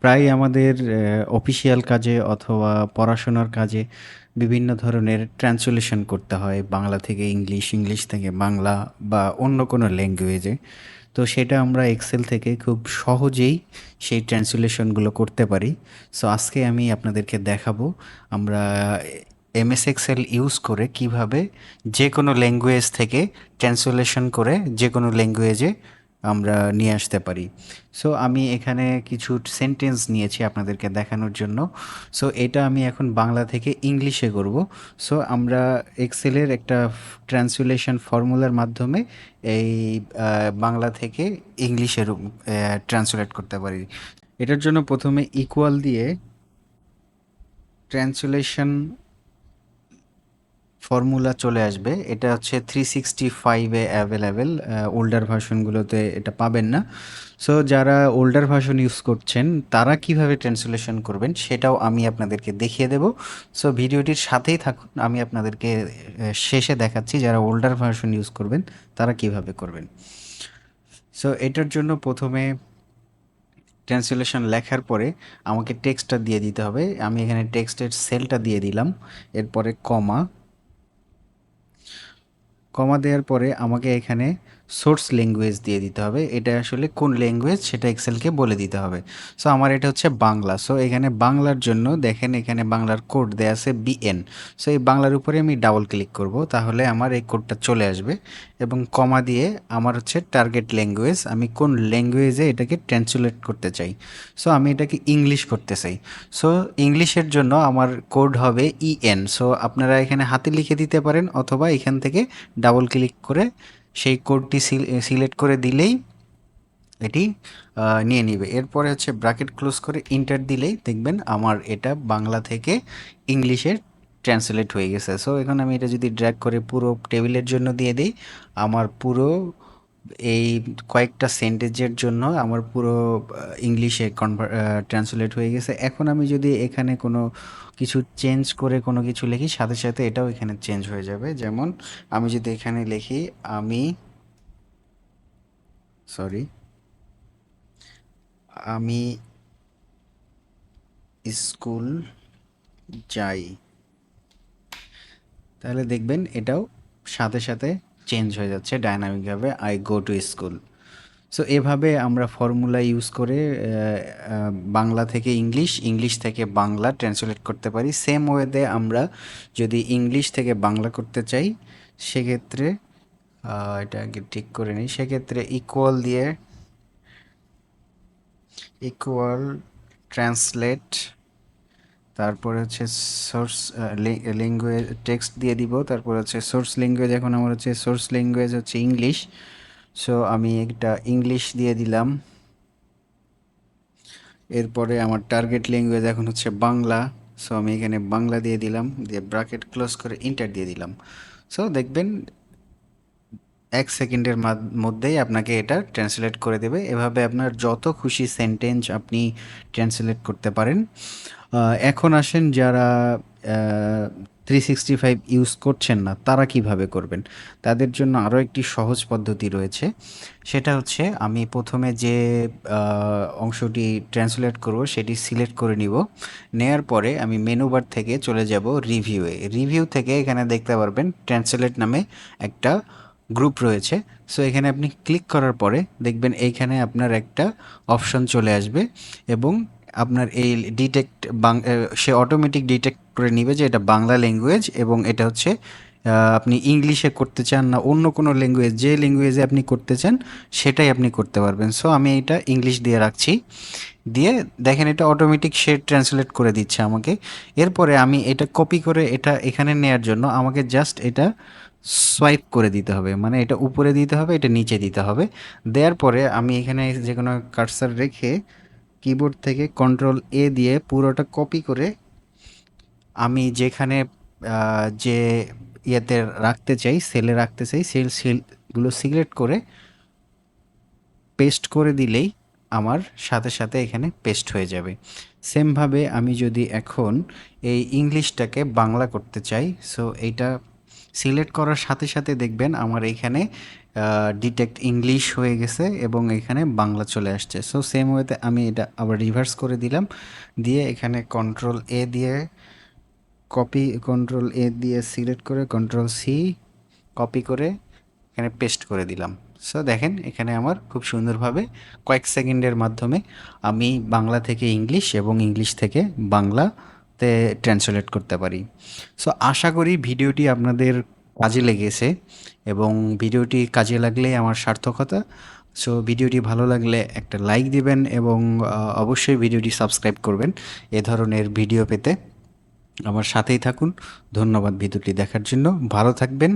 প্রায় আমাদের অফিসিয়াল কাজে অথবা পড়াশোনার কাজে বিভিন্ন ধরনের ট্রান্সলেশন করতে হয়, বাংলা থেকে ইংলিশ ইংলিশ থেকে বাংলা বা অন্য কোনো ল্যাঙ্গুয়েজে তো সেটা আমরা এক্সেল থেকে খুব সহজেই সেই ট্রান্সলেশনগুলো করতে পারি। সো আজকে আমি আপনাদেরকে দেখাবো আমরা এমএস এক্সেল ইউজ করে কীভাবে যে কোনো ল্যাঙ্গুয়েজ থেকে ট্রান্সলেশন করে যে কোনো ল্যাঙ্গুয়েজে আমরা নিয়ে আসতে পারি। সো আমি এখানে কিছু সেন্টেন্স নিয়েছি আপনাদেরকে দেখানোর জন্য। সো এটা আমি এখন বাংলা থেকে ইংলিশে করব। সো আমরা এক্সেলের একটা ট্রান্সলেশন ফর্মুলার মাধ্যমে এই বাংলা থেকে ইংলিশে ট্রান্সলেট করতে পারি। এটার জন্য প্রথমে ইকুয়াল দিয়ে ট্রান্সলেশন ফর্মুলা চলে আসবে। এটা হচ্ছে থ্রি সিক্সটি ফাইভে অ্যাভেলেবেল ওল্ডার ভার্সনগুলোতে এটা পাবেন না। সো যারা ওল্ডার ভার্সন ইউজ করছেন, তারা কীভাবে ট্রান্সলেশন করবেন, সেটাও আমি আপনাদেরকে দেখিয়ে দেব। সো ভিডিওটির সাথেই থাকুন, আমি আপনাদেরকে শেষে দেখাচ্ছি যারা ওল্ডার ভার্সন ইউজ করবেন, তারা কীভাবে করবেন। সো এটার জন্য প্রথমে ট্রান্সলেশন লেখার পরে আমাকে টেক্সটটা দিয়ে দিতে হবে। আমি এখানে টেক্সটের সেলটা দিয়ে দিলাম, এরপরে কমা কমা দেওয়ার পরে আমাকে এখানে সোর্স ল্যাঙ্গুয়েজ দিয়ে দিতে হবে। এটা আসলে কোন ল্যাঙ্গুয়েজ সেটা এক্সেলকে বলে দিতে হবে। সো আমার এটা হচ্ছে বাংলা। সো এখানে বাংলার জন্য দেখেন এখানে বাংলার কোড দেয়া আছে বিএন সো এই বাংলার উপরে আমি ডাবল ক্লিক করব। তাহলে আমার এই কোডটা চলে আসবে এবং কমা দিয়ে আমার হচ্ছে টার্গেট ল্যাঙ্গুয়েজ আমি কোন ল্যাঙ্গুয়েজে এটাকে ট্রান্সলেট করতে চাই। সো আমি এটাকে ইংলিশ করতে চাই। সো ইংলিশের জন্য আমার কোড হবে ইএন সো আপনারা এখানে হাতে লিখে দিতে পারেন অথবা এখান থেকে ডাবল ক্লিক করে সেই কোডটি সিলেক্ট করে দিলেই এটি নিয়ে নিবে। এরপরে হচ্ছে ব্র্যাকেট ক্লোজ করে ইন্টার দিলেই দেখবেন আমার এটা বাংলা থেকে ইংলিশের ট্রান্সলেট হয়ে গেছে। সো এখন আমি এটা যদি ড্র্যাগ করে পুরো টেবিলের জন্য দিয়ে দিই, আমার পুরো এই কয়েকটা সেন্টেজের জন্য আমার পুরো ইংলিশে কনভার ট্রান্সলেট হয়ে গেছে। এখন আমি যদি এখানে কোনো কিছু চেঞ্জ করে কোনো কিছু লিখি, সাথে সাথে এটাও এখানে চেঞ্জ হয়ে যাবে। যেমন, আমি যদি এখানে লিখি, আমি সরি আমি স্কুল যাই। তাহলে দেখবেন এটাও সাথে সাথে চেঞ্জ হয়ে যাচ্ছে ডায়নামিকভাবে I go to school so এভাবে আমরা ফর্মুলা ইউজ করে বাংলা থেকে ইংলিশ ইংলিশ থেকে বাংলা ট্রান্সলেট করতে পারি। সেম ওয়েতে আমরা যদি ইংলিশ থেকে বাংলা করতে চাই, সেক্ষেত্রে এটা আগে ঠিক করে নিই, সেক্ষেত্রে ইকুয়াল দিয়ে ইকুয়াল ট্রান্সলেট তারপরে হচ্ছে সোর্স ল্যাঙ্গুয়েজ টেক্সট দিয়ে দিব। তারপর হচ্ছে সোর্স ল্যাঙ্গুয়েজ এখন আমার হচ্ছে সোর্স ল্যাঙ্গুয়েজ হচ্ছে ইংলিশ সো আমি একটা ইংলিশ দিয়ে দিলাম। এরপরে আমার টার্গেট ল্যাঙ্গুয়েজ এখন হচ্ছে বাংলা। সো আমি এখানে বাংলা দিয়ে দিলাম। দিয়ে ব্র্যাকেট ক্লোজ করে ইন্টার দিয়ে দিলাম। সো দেখবেন এক সেকেন্ডের মধ্যেই আপনাকে এটা ট্রান্সলেট করে দেবে। এভাবে আপনার যত খুশি সেন্টেন্স আপনি ট্রান্সলেট করতে পারেন। এখন আসেন যারা থ্রি সিক্সটি ফাইভ ইউজ করছেন না, তারা কীভাবে করবেন? তাদের জন্য আরও একটি সহজ পদ্ধতি রয়েছে। সেটা হচ্ছে আমি প্রথমে যে অংশটি ট্রান্সলেট করব, সেটি সিলেক্ট করে নিব। নেয়ার পরে আমি মেনু বার থেকে চলে যাব রিভিউয়ে রিভিউ থেকে এখানে দেখতে পারবেন ট্রান্সলেট নামে একটা গ্রুপ রয়েছে। সো এখানে আপনি ক্লিক করার পরে দেখবেন এইখানে আপনার একটা অপশন চলে আসবে এবং আপনার এই ডিটেক্ট সে অটোমেটিক ডিটেক্ট করে নিবে যে এটা বাংলা ল্যাঙ্গুয়েজ এবং এটা হচ্ছে আপনি ইংলিশে করতে চান না অন্য কোনো ল্যাঙ্গুয়েজ যে ল্যাঙ্গুয়েজে আপনি করতে চান সেটাই আপনি করতে পারবেন। সো আমি এটা ইংলিশ দিয়ে রাখছি। দিয়ে দেখেন এটা অটোমেটিক সে ট্রান্সলেট করে দিচ্ছে আমাকে। এরপরে আমি এটা কপি করে এটা এখানে নেয়ার জন্য আমাকে জাস্ট এটা সোয়াইপ করে দিতে হবে। মানে এটা উপরে দিতে হবে, এটা নিচে দিতে হবে। দেওয়ার পরে আমি এখানে যে কোনো কার্সার রেখে কিবোর্ড থেকে কন্ট্রোল এ দিয়ে পুরোটা কপি করে আমি যেখানে যে ইয়েতে রাখতে চাই সেলে রাখতে চাই সেল সেলগুলো সিলেক্ট করে পেস্ট করে দিলেই আমার সাথে সাথে এখানে পেস্ট হয়ে যাবে। সেমভাবে আমি যদি এখন এই ইংলিশটাকে বাংলা করতে চাই সো এইটা সিলেক্ট করার সাথে সাথে দেখবেন আমার এখানে ডিটেক্ট ইংলিশ হয়ে গেছে এবং এখানে বাংলা চলে আসছে। সো সেম ওয়েতে আমি এটা আবার রিভার্স করে দিলাম। দিয়ে এখানে কন্ট্রোল এ দিয়ে কপি কন্ট্রোল এ দিয়ে সিলেক্ট করে কন্ট্রোল সি কপি করে এখানে পেস্ট করে দিলাম। সো দেখেন এখানে আমার খুব সুন্দরভাবে কয়েক সেকেন্ডের মাধ্যমে আমি বাংলা থেকে ইংলিশ এবং ইংলিশ থেকে বাংলাতে ট্রান্সলেট করতে পারি। সো আশা করি ভিডিওটি আপনাদের কাজে লেগেছে এবং ভিডিওটি কাজে লাগলে আমার সার্থকতা। সো ভিডিওটি ভালো লাগলে একটা লাইক দিবেন এবং অবশ্যই ভিডিওটি সাবস্ক্রাইব করবেন। এ ধরনের ভিডিও পেতে। আমার সাথেই থাকুন। ধন্যবাদ ভিডিওটি দেখার জন্য। ভালো থাকবেন।